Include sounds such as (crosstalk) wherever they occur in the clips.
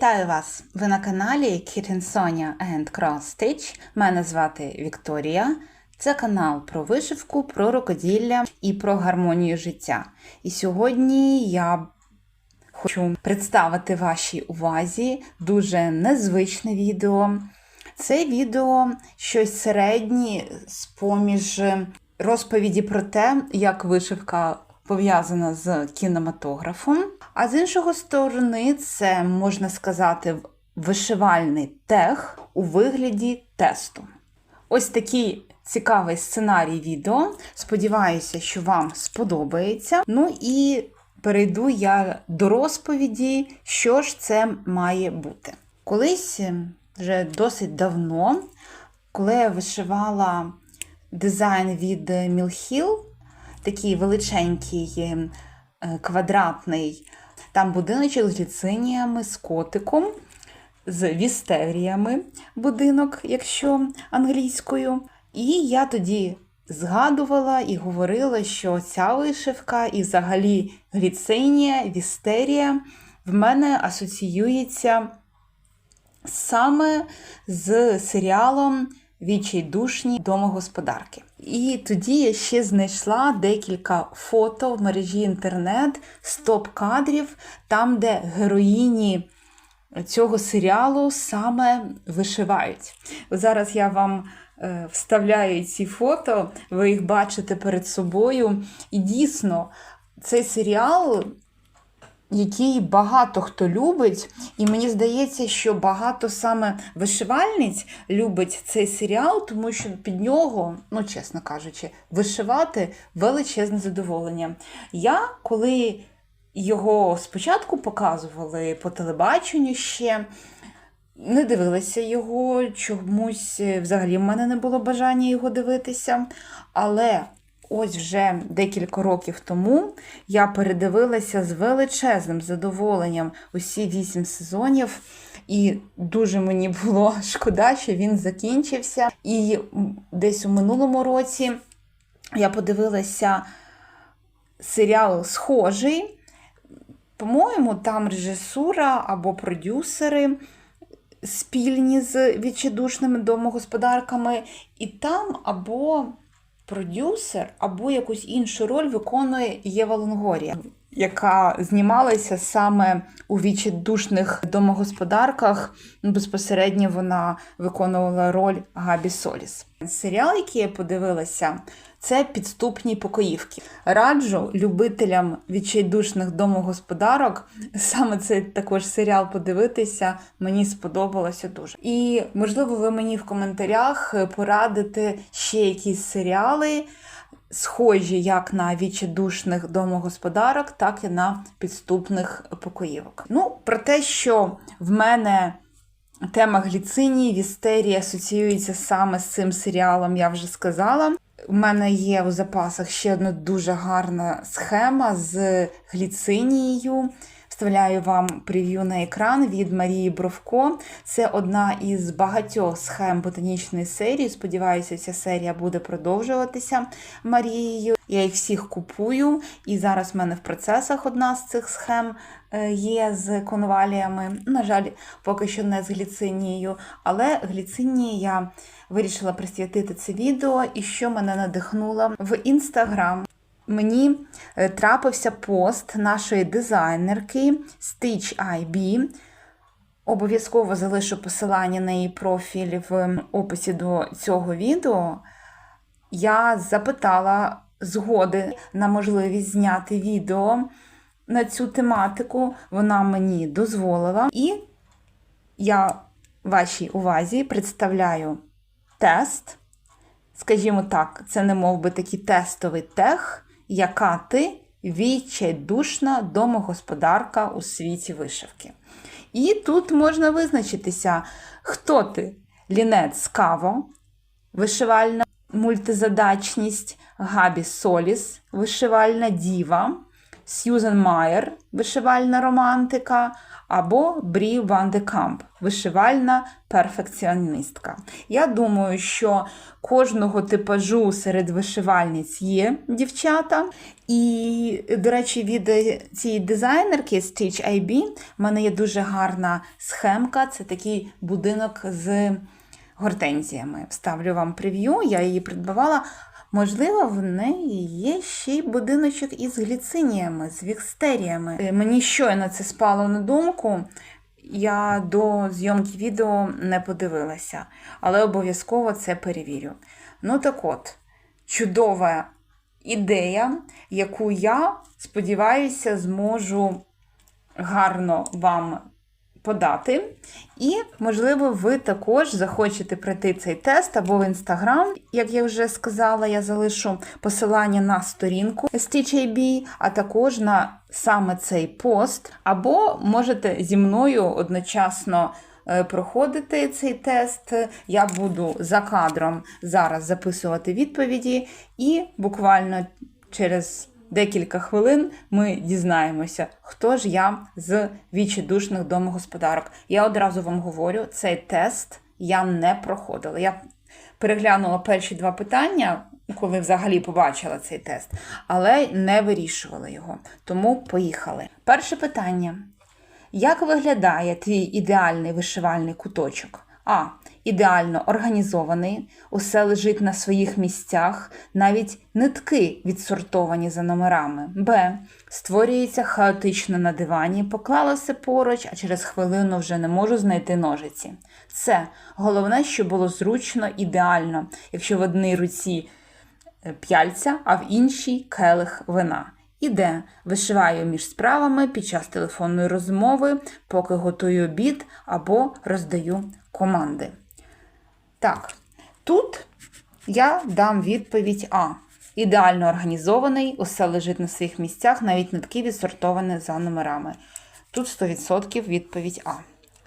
Вітаю вас! Ви на каналі Kitten Sonia and Cross Stitch. Мене звати Вікторія. Це канал про вишивку, про рукоділля і про гармонію життя. І сьогодні я хочу представити вашій увазі дуже незвичне відео. Це відео щось середнє з поміж розповіді про те, як вишивка пов'язана з кінематографом. А з іншого сторони, це можна сказати вишивальний тех у вигляді тесту. Ось такий цікавий сценарій відео. Сподіваюся, що вам сподобається. Ну і перейду я до розповіді, що ж це має бути. Колись вже досить давно, коли я вишивала дизайн від Мілхіл, такий величенький квадратний. Там будиночок з ліциніями, з котиком, з вістеріями будинок, якщо англійською. І я тоді згадувала і говорила, що ця вишивка і взагалі гліцинія, вістерія в мене асоціюється саме з серіалом Відчайдушні домогосподарки. І тоді я ще знайшла декілька фото в мережі інтернет, стоп-кадрів, там, де героїні цього серіалу саме вишивають. Зараз я вам е, вставляю ці фото, ви їх бачите перед собою. І дійсно, цей серіал який багато хто любить, і мені здається, що багато саме вишивальниць любить цей серіал, тому що під нього, ну чесно кажучи, вишивати величезне задоволення. Я коли його спочатку показували по телебаченню ще. Не дивилася його, чомусь взагалі в мене не було бажання його дивитися. Але ось вже декілька років тому я передивилася з величезним задоволенням усі вісім сезонів. І дуже мені було (laughs) шкода, що він закінчився. І десь у минулому році я подивилася серіал Схожий. По-моєму, там режисура або продюсери спільні з відчайдушними домогосподарками, і там або продюсер або якусь іншу роль виконує Єва Лонгорія, яка знімалася саме у відчайдушних домогосподарках. Безпосередньо вона виконувала роль Габі Соліс. Серіал, який я подивилася, це підступні покоївки. Раджу любителям відчайдушних домогосподарок. Саме цей також серіал подивитися, мені сподобалося дуже. І, можливо, ви мені в коментарях порадите ще якісь серіали, схожі як на відчайдушних домогосподарок, так і на підступних покоївок. Ну, про те, що в мене. Тема гліцинії, вістерії асоціюється саме з цим серіалом, я вже сказала. У мене є у запасах ще одна дуже гарна схема з гліцинією. Вставляю вам прев'ю на екран від Марії Бровко. Це одна із багатьох схем ботанічної серії. Сподіваюся, ця серія буде продовжуватися Марією. Я їх всіх купую, і зараз в мене в процесах одна з цих схем е, є з конваліями. На жаль, поки що не з гліцинією, але гліцинії я вирішила присвятити це відео, і що мене надихнуло в інстаграм. Мені е, трапився пост нашої дизайнерки Stitch IB. Обов'язково залишу посилання на її профіль в описі до цього відео. Я запитала згоди на можливість зняти відео на цю тематику. Вона мені дозволила. І я вашій увазі представляю тест. Скажімо так, це не мов би такий тестовий тех, яка ти відчайдушна домогосподарка у світі вишивки. І тут можна визначитися, хто ти лінець каво, вишивальна мультизадачність, габі соліс, вишивальна діва, Сьюзен Майер, вишивальна романтика, або Брі Ван де Камп, вишивальна перфекціоністка. Я думаю, що кожного типажу серед вишивальниць є дівчата. І, до речі, від цієї дизайнерки Stitch IB в мене є дуже гарна схемка. Це такий будинок з гортензіями. Вставлю вам прев'ю, я її придбавала. Можливо, в неї є ще й будиночок із гліциніями, з вікстеріями. Е, Мені щойно це спало на думку. Я до зйомки відео не подивилася, але обов'язково це перевірю. Ну так от, чудова ідея, яку я сподіваюся, зможу гарно вам подати. І, можливо, ви також захочете пройти цей тест або в інстаграм. Як я вже сказала, я залишу посилання на сторінку StitchAB, а також на саме цей пост, або можете зі мною одночасно. е, Проходити цей тест, я буду за кадром зараз записувати відповіді, і буквально через декілька хвилин ми дізнаємося, хто ж я з відчайдушних домогосподарок. Я одразу вам говорю, цей тест я не проходила. Я переглянула перші два питання, коли взагалі побачила цей тест, але не вирішувала його. Тому поїхали. Перше питання. Як виглядає твій ідеальний вишивальний куточок? А. Ідеально організований, усе лежить на своїх місцях, навіть нитки відсортовані за номерами. Б. Створюється хаотично на дивані, поклала поруч, а через хвилину вже не можу знайти ножиці. С. Головне, щоб було зручно, ідеально, якщо в одній руці е, п'яльця, а в іншій келих вина. Іде, вишиваю між справами під час телефонної розмови, поки готую обід або роздаю команди. Так, тут я дам відповідь А. Ідеально організований, усе лежить на своїх місцях, навіть нитки відсортовані за номерами. Тут 100% відповідь А.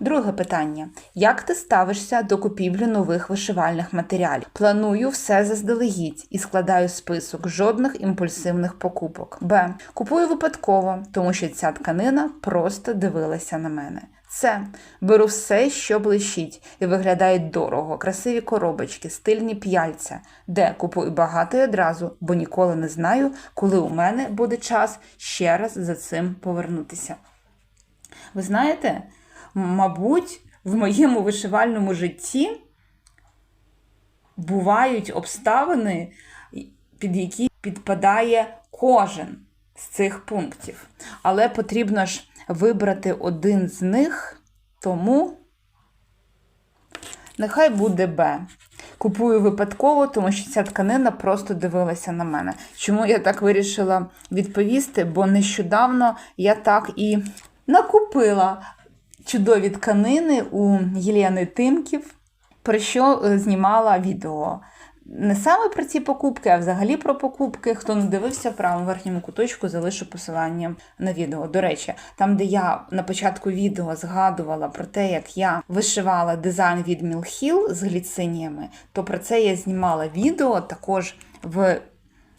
Друге питання: як ти ставишся до купівлі нових вишивальних матеріалів? Планую все заздалегідь і складаю список жодних імпульсивних покупок. Б. Купую випадково, тому що ця тканина просто дивилася на мене. С. Беру все, що блищить, і виглядає дорого, красиві коробочки, стильні п'яльця. Д. Купую багато і одразу, бо ніколи не знаю, коли у мене буде час ще раз за цим повернутися. Ви знаєте, мабуть, в моєму вишивальному житті бувають обставини, під які підпадає кожен з цих пунктів. Але потрібно ж вибрати один з них, тому нехай буде Б. Купую випадково, тому що ця тканина просто дивилася на мене. Чому я так вирішила відповісти? Бо нещодавно я так і накупила чудові тканини у Єлени Тимків, про що е, знімала відео. Не саме про ці покупки, а взагалі про покупки. Хто не дивився в правому верхньому куточку, залишу посилання на відео. До речі, там, де я на початку відео згадувала про те, як я вишивала дизайн від Мілхіл з гліциніями, то про це я знімала відео також в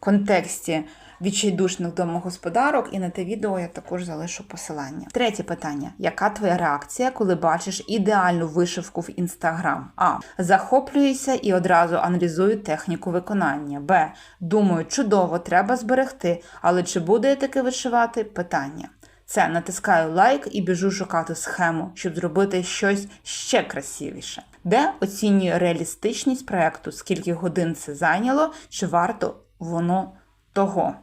контексті відчайдушних домогосподарок, і на те відео я також залишу посилання. Третє питання: яка твоя реакція, коли бачиш ідеальну вишивку в інстаграм? А. Захоплююся і одразу аналізую техніку виконання. Б. Думаю, чудово, треба зберегти, але чи буду я таки вишивати? Питання. Це натискаю лайк і біжу шукати схему, щоб зробити щось ще красивіше. Де оцінюю реалістичність проекту, скільки годин це зайняло, чи варто воно того.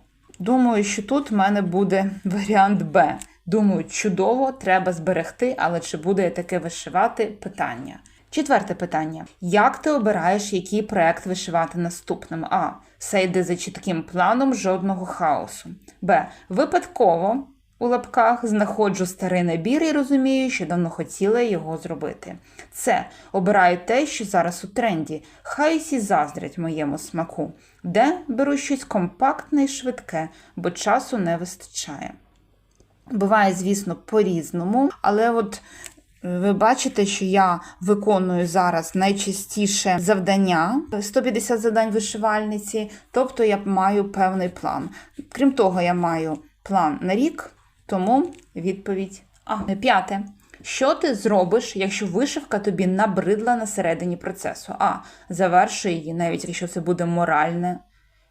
Думаю, що тут в мене буде (laughs) варіант Б. Думаю, чудово, треба зберегти, але чи буде я таке вишивати? Питання. Четверте питання: як ти обираєш, який проект вишивати наступним? А. Все йде за чітким планом, жодного хаосу. Б. Випадково у лапках знаходжу старий набір і розумію, що давно хотіла його зробити. Це обираю те, що зараз у тренді. Хай усі заздрять моєму смаку. Де беру щось компактне і швидке, бо часу не вистачає. Буває, звісно, по-різному, але от е, ви бачите, що я виконую зараз найчастіше завдання 150 завдань вишивальниці, тобто я маю певний план. Крім того, я маю план на рік, тому відповідь А. П'яте. Що ти зробиш, якщо вишивка тобі набридла на середині процесу? А. Завершуй її, навіть якщо це буде моральне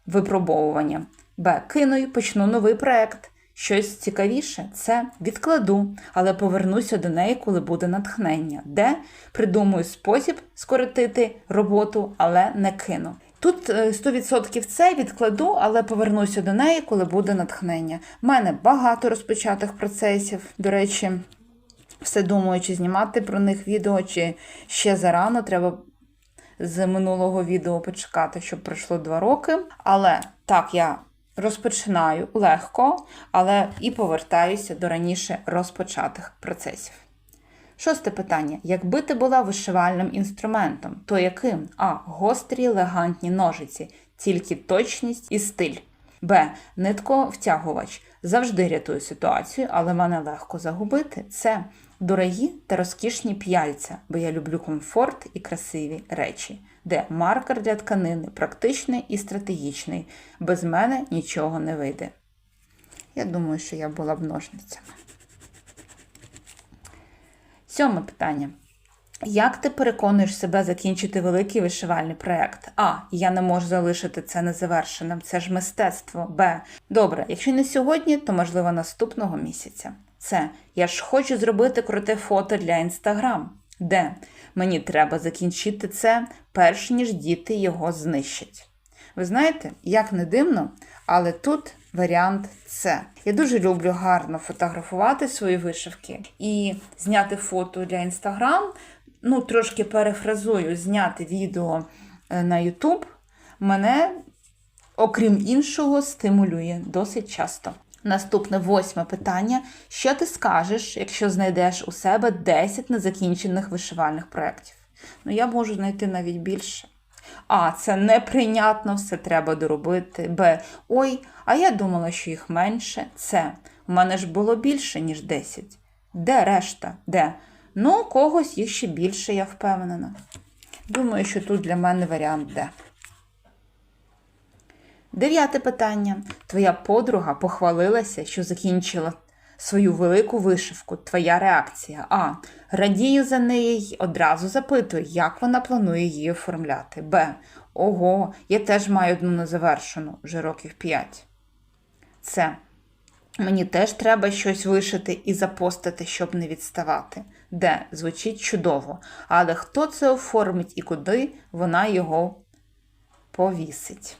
випробовування. Б. Кину і почну новий проект. Щось цікавіше це відкладу, але повернуся до неї, коли буде натхнення. Де придумаю спосіб скоротити роботу, але не кину. Тут е, 100% це відкладу, але повернуся до неї, коли буде натхнення. У мене багато розпочатих процесів. До речі, все думаю, чи знімати про них відео, чи ще зарано треба з минулого відео почекати, щоб пройшло два роки. Але так, я розпочинаю легко, але і повертаюся до раніше розпочатих процесів. Шосте питання. Якби ти була вишивальним інструментом, то яким? А. Гострі елегантні ножиці, тільки точність і стиль. Б. Нитковтягувач. Завжди рятую ситуацію, але мене легко загубити. Це дорогі та розкішні п'яльця, бо я люблю комфорт і красиві речі. Д. Маркер для тканини, практичний і стратегічний. Без мене нічого не вийде. Я думаю, що я була б ножницями. Сьоме питання. Як ти переконуєш себе закінчити великий вишивальний проєкт? А. Я не можу залишити це незавершеним. Це ж мистецтво. Б. Добре, якщо не сьогодні, то можливо наступного місяця. С. Я ж хочу зробити круте фото для інстаграм. Д. Мені треба закінчити це, перш ніж діти його знищать. Ви знаєте, як не дивно, але тут варіант С. Я дуже люблю гарно фотографувати свої вишивки і зняти фото для інстаграм. Ну, трошки перефразую, зняти відео е, на YouTube мене, окрім іншого, стимулює досить часто. Наступне восьме питання. Що ти скажеш, якщо знайдеш у себе 10 незакінчених вишивальних проєктів? Ну, я можу знайти навіть більше. А, це неприйнятно, все треба доробити. Б. Ой, а я думала, що їх менше. С. У мене ж було більше, ніж 10. Де решта? Де? Ну, когось їх ще більше, я впевнена. Думаю, що тут для мене варіант Д. Дев'яте питання. Твоя подруга похвалилася, що закінчила свою велику вишивку. Твоя реакція. А. Радію за неї й одразу запитую, як вона планує її оформляти. Б. Ого, я теж маю одну незавершену, вже років 5. С. Мені теж треба щось вишити і запостити, щоб не відставати. Д. Звучить чудово. Але хто це оформить і куди вона його повісить?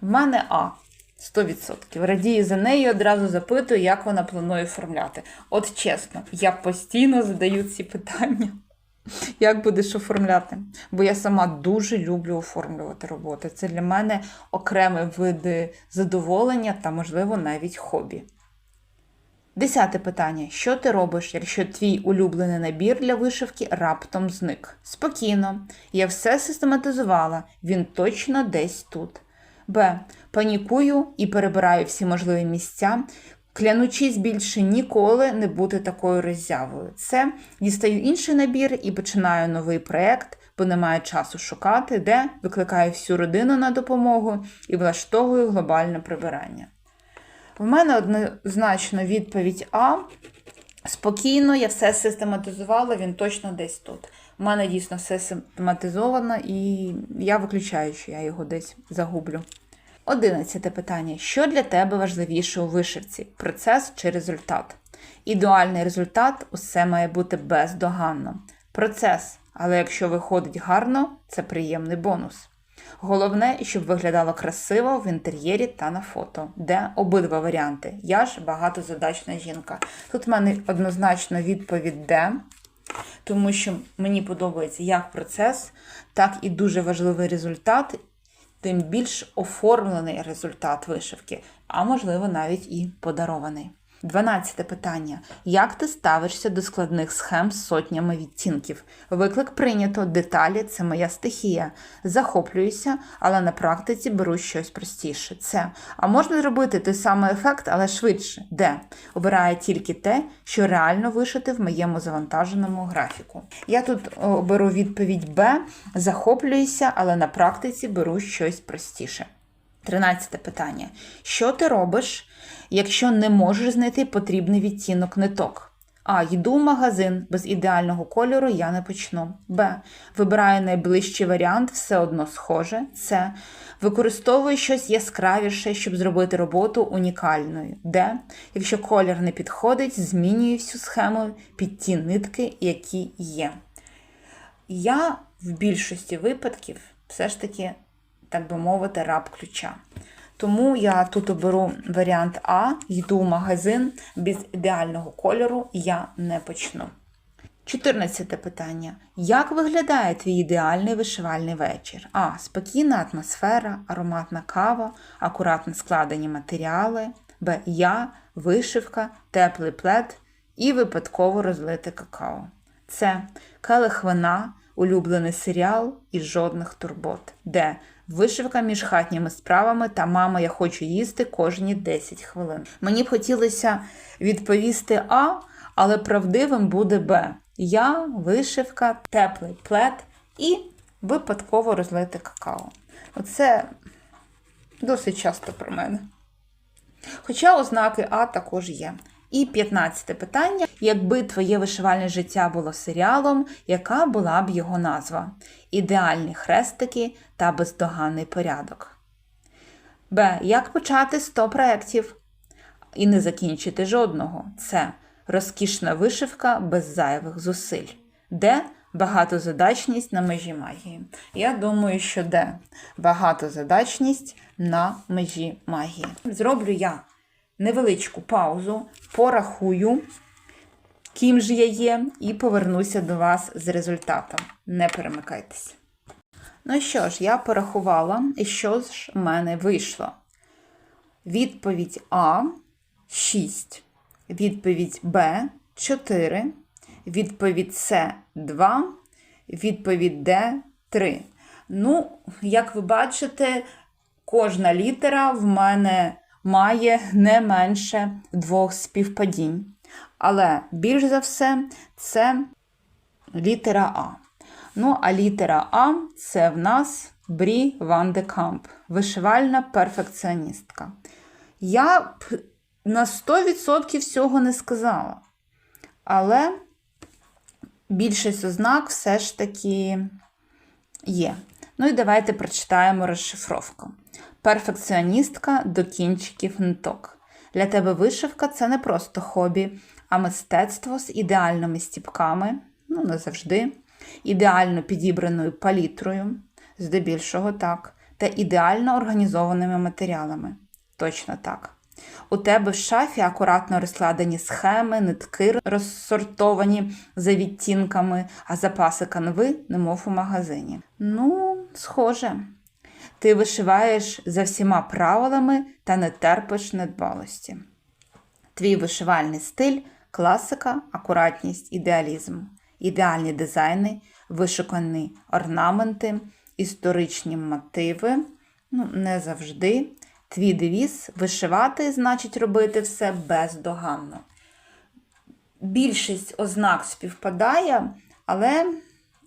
В мене А. 100%. Радію за нею одразу запитую, як вона планує оформляти. От чесно, я постійно задаю ці питання. (laughs) Як будеш оформляти? Бо я сама дуже люблю оформлювати роботи. Це для мене окремий вид задоволення та, можливо, навіть хобі. Десяте питання. Що ти робиш, якщо твій улюблений набір для вишивки раптом зник? Спокійно. Я все систематизувала. Він точно десь тут. Б. Панікую і перебираю всі можливі місця, клянучись більше ніколи не бути такою роззявою. Це дістаю інший набір і починаю новий проєкт, бо немає часу шукати, де викликаю всю родину на допомогу і влаштовую глобальне прибирання. В мене однозначно відповідь А. Спокійно, я все систематизувала, він точно десь тут. У мене дійсно все систематизовано, і я виключаю, що я його десь загублю. Одинадцяте питання. Що для тебе важливіше у вишивці? Процес чи результат? Ідеальний результат усе має бути бездоганно. Процес, але якщо виходить гарно, це приємний бонус. Головне, щоб виглядало красиво в інтер'єрі та на фото, де обидва варіанти. Я ж багатозадачна жінка. Тут в мене однозначно відповідь Д, тому що мені подобається як процес, так і дуже важливий результат, тим більш оформлений результат вишивки, а можливо навіть і подарований. Дванадцяте питання. Як ти ставишся до складних схем з сотнями відтінків? Виклик прийнято, деталі це моя стихія. Захоплююся, але на практиці беру щось простіше. Це. А можна зробити той самий ефект, але швидше. Де? Обираю тільки те, що реально вишити в моєму завантаженому графіку. Я тут оберу відповідь Б. Захоплююся, але на практиці беру щось простіше. Тринадцяте питання. Що ти робиш, якщо не можеш знайти потрібний відтінок ниток? А. Йду в магазин. Без ідеального кольору я не почну. Б. Вибираю найближчий варіант, все одно схоже. С. Використовую щось яскравіше, щоб зробити роботу унікальною. Д. Якщо колір не підходить, змінюю всю схему під ті нитки, які є. Я в більшості випадків все ж таки, так би мовити, раб ключа. Тому я тут оберу варіант А, йду в магазин без ідеального кольору я не почну. 14 питання. Як виглядає твій ідеальний вишивальний вечір? А. Спокійна атмосфера, ароматна кава, акуратно складені матеріали. Б. Я, вишивка, теплий плед і випадково розлите какао. С. Келих вина, улюблений серіал і жодних турбот. Д. Вишивка між хатніми справами та мама, я хочу їсти кожні 10 хвилин. Мені б хотілося відповісти А, але правдивим буде Б. Я, вишивка, теплий плед і випадково розлите какао. Оце досить часто про мене. Хоча ознаки А також є. І 15 питання: якби твоє вишивальне життя було серіалом, яка була б його назва? Ідеальні хрестики та бездоганний порядок. Б. Як почати 100 проєктів і не закінчити жодного? С. Розкішна вишивка без зайвих зусиль. Д. Багатозадачність на межі магії. Я думаю, що Д. Багатозадачність на межі магії. Зроблю я невеличку паузу, порахую, ким ж я є, і повернуся до вас з результатом. Не перемикайтеся. Ну що ж, я порахувала, і що ж в мене вийшло? Відповідь А 6, відповідь Б 4, відповідь С 2, відповідь Д 3. Ну, як ви бачите, кожна літера в мене має не менше двох співпадінь. Але більш за все, це літера А. Ну, а літера А це в нас Брі Ван де Камп, вишивальна перфекціоністка. Я б на 100% всього не сказала. Але більшість ознак все ж таки є. Ну і давайте прочитаємо розшифровку. Перфекціоністка до кінчиків ниток. Для тебе вишивка це не просто хобі, а мистецтво з ідеальними стіпками, ну не завжди, ідеально підібраною палітрою, здебільшого так, та ідеально організованими матеріалами. Точно так. У тебе в шафі акуратно розкладені схеми, нитки розсортовані за відтінками, а запаси канви, немов у магазині. Ну, схоже. Ти вишиваєш за всіма правилами та не терпиш недбалості. Твій вишивальний стиль класика, акуратність, ідеалізм, ідеальні дизайни, вишукані орнаменти, історичні мотиви. Ну, не завжди. Твій девіз вишивати значить робити все бездоганно. Більшість ознак співпадає, але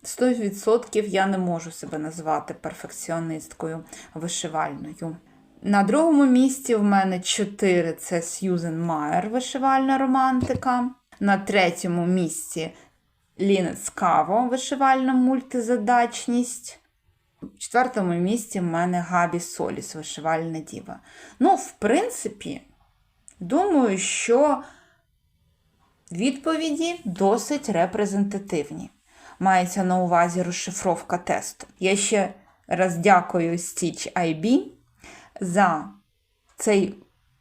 100% я не можу себе назвати перфекціонисткою вишивальною. На другому місці в мене 4 це Сьюзен Майер, вишивальна романтика. На третьому місці Лінет Скаво, вишивальна мультизадачність. В четвертому місці в мене Габі Соліс, вишивальна діва. Ну, в принципі, думаю, що відповіді досить репрезентативні. Мається на увазі розшифровка тесту. Я ще раз дякую Stitch IB за цей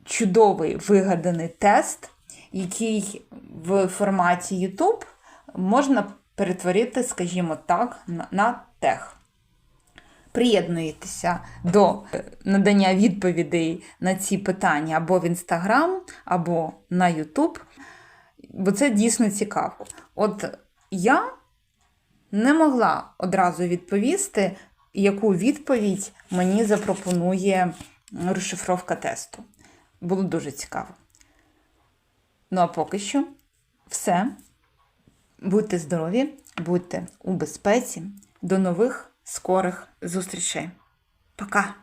чудовий вигаданий тест, який в форматі YouTube можна перетворити, скажімо так, на тех. Приєднуєтеся до надання відповідей на ці питання або в Інстаграм, або на Ютуб, бо це дійсно цікаво. От я не могла одразу відповісти, яку відповідь мені запропонує розшифровка тесту. Було дуже цікаво. Ну, а поки що, все. Будьте здорові, будьте у безпеці. До нових скорих зустрічей. Пока!